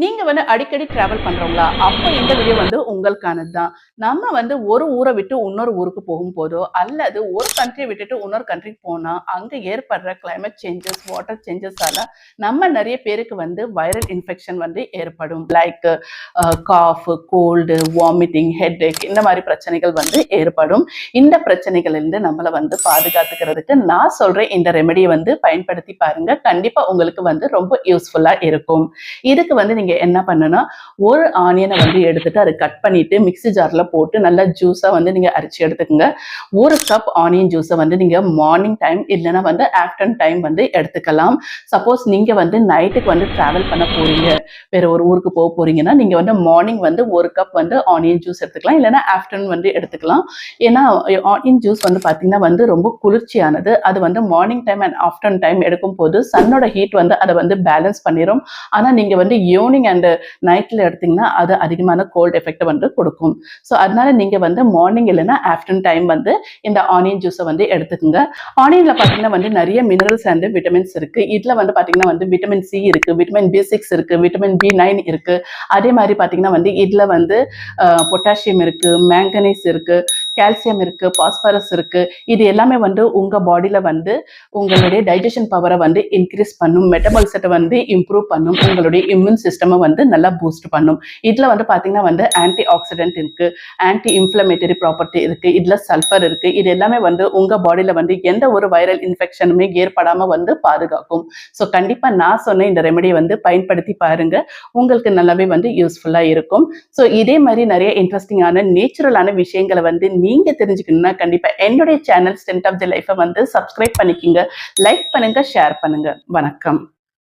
நீங்க வந்து அடிக்கடி டிராவல் பண்றவங்களா? அப்போ இந்த வீடியோ வந்து உங்களுக்கானது தான் நம்ம வந்து ஒரு ஊரை விட்டு இன்னொரு ஊருக்கு போகும்போதோ அல்லது ஒரு கண்ட்ரி விட்டுட்டு இன்னொரு கண்ட்ரிக்கு போனா அங்க ஏற்படுற கிளைமேட் சேஞ்சஸ் வாட்டர் சேஞ்சஸால நம்ம நிறைய பேருக்கு வந்து வைரல் இன்ஃபெக்ஷன் வந்து ஏற்படும். Like cough cold vomiting headache இந்த மாதிரி பிரச்சனைகள் வந்து ஏற்படும். இந்த பிரச்சனைகள் இருந்து நம்மளை வந்து பாதுகாத்துக்கிறதுக்கு நான் சொல்ற இந்த ரெமெடியை வந்து பயன்படுத்தி பாருங்க. கண்டிப்பா உங்களுக்கு வந்து ரொம்ப யூஸ்ஃபுல்லா இருக்கும். இதுக்கு வந்து நீங்க என்ன பண்ணுன்னா ஒரு ஆனியனை வந்து எடுத்துட்டு அதை கட் பண்ணிட்டு மிக்ஸி ஜார்ல போட்டு நல்லா ஜூஸா வந்து நீங்க அரைச்சி எடுத்துக்கோங்க. ஒரு கப் ஆனியன் ஜூஸை வந்து நீங்க மார்னிங் டைம் இல்லைன்னா வந்து ஆஃப்டர்நூன் டைம் வந்து எடுத்துக்கலாம். சப்போஸ் நீங்க வந்து நைட்டுக்கு வந்து டிராவல் பண்ண போறீங்க. வேற ஒரு ஊருக்கு போக போறீங்கன்னா நீங்க வந்து மார்னிங் வந்து ஒரு கப் வந்து ஆனியன் ஜூஸ் எடுத்துக்கலாம். இல்லைன்னா ஆஃப்டர்நூன் வந்து எடுத்துக்கலாம். ஏன்னா ஆனியன் ஜூஸ் வந்து பாத்தீங்கன்னா வந்து ரொம்ப குளிர்ச்சியானது. அது வந்து morning time and afternoon time எடுக்கும் போது சன்னோட ஹீட் வந்து அதை வந்து பேலன்ஸ் பண்ணிடும் ஆனா நீங்க வந்து ஈவினிங் அண்ட் நைட்ல எடுத்தீங்கன்னா அது அதிகமான கோல்ட் எஃபெக்ட் வந்து கொடுக்கும். ஸோ அதனால நீங்க வந்து மார்னிங் இல்லைன்னா ஆஃப்டர்நூன் டைம் வந்து இந்த ஆனியன் ஜூஸை வந்து எடுத்துக்கோங்க. ஆனியன்ல பாத்தீங்கன்னா வந்து நிறைய மினரல்ஸ் அண்ட் விட்டமின்ஸ் இருக்கு. இதுல வந்து பாத்தீங்கன்னா வந்து விட்டமின் சி இருக்கு விட்டமின் பி சிக்ஸ் இருக்கு விட்டமின் பி நைன் இருக்கு. அதே மாதிரி பாத்தீங்கன்னா வந்து இதுல வந்து பொட்டாசியம் இருக்கு மேங்கனீஸ் இருக்கு. கால்சியம் இருக்கு பாஸ்பரஸ் இருக்கு இது எல்லாமே வந்து உங்க பாடியில வந்து உங்களுடைய டைஜஷன் பவரை வந்து இன்க்ரீஸ் பண்ணும் மெட்டபாலிசத்தை வந்து இம்ப்ரூவ் பண்ணும் உங்களுடைய இம்யூன் சிஸ்டமை வந்து நல்லா பூஸ்ட் பண்ணும். இதுல வந்து பாத்தீங்கன்னா வந்து ஆன்டி ஆக்சிடென்ட் இருக்கு ஆன்டி இன்ஃப்ளமேட்டரி ப்ராப்பர்ட்டி இருக்கு இதுல சல்ஃபர் இருக்கு இது எல்லாமே வந்து உங்க பாடியில வந்து எந்த ஒரு வைரல் இன்ஃபெக்ஷனுமே ஏற்படாம வந்து பாதுகாக்கும். ஸோ கண்டிப்பா நான் சொன்ன இந்த ரெமடியை வந்து பயன்படுத்தி பாருங்க உங்களுக்கு நல்லாவே வந்து யூஸ்ஃபுல்லா இருக்கும். ஸோ இதே மாதிரி நிறைய இன்ட்ரெஸ்டிங்கான நேச்சுரலான விஷயங்களை வந்து நீங்க தெரிஞ்சுக்கணும்னா கண்டிப்பா என்னுடைய channel stent of the life வந்து சப்ஸ்கிரைப் பண்ணிக்கிங்க லைக் பண்ணுங்க ஷேர் பண்ணுங்க. வணக்கம்.